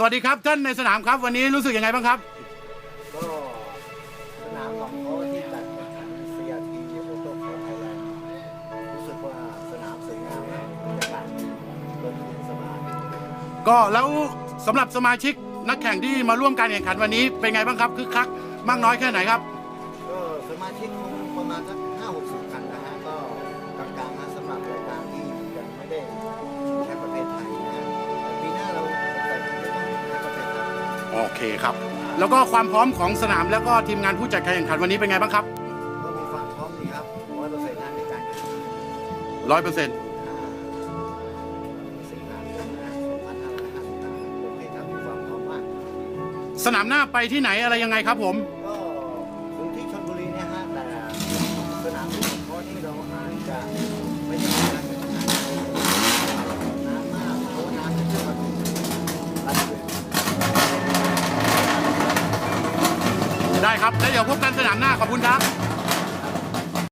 สวัสดีครับท่านในสนามครับ วันนี้รู้สึกยังไงบ้างครับ ก็สนามของเขาที่จัดแข่งขัน CRT โอโต้คอร์ไทยแลนด์รู้สึกว่าสนามสวยงามนะบรรยากาศลมเย็นสบายก็แล้วสำหรับสมาชิกนักแข่งที่มาร่วมการแข่งขันวันนี้เป็นไงบ้างครับคึกคักมากน้อยแค่ไหนครับ ก็สมาชิกคงประมาณสักห้าหกสิบคันนะฮะ โอเคครับ แล้วก็ความพร้อมของสนามแล้วก็ทีมงานผู้จัดการแข่งขันวันนี้เป็นไงบ้างครับก็มีความพร้อมดีครับร้อยเปอร์เซ็นต์ในการแข่งขันร้อยเปอร์เซ็นต์สิงหาคมนะ2555โอเคครับมีความพร้อมมากสนามหน้าไปที่ไหนอะไรยังไงครับผมก็ถึงที่ชลบุรีเนี่ยฮะแต่สนามที่ผมเพราะที่เราอาจจะ ได้ครับแล้วเดี๋ยวพบกันสนามหน้าขอบคุณครับ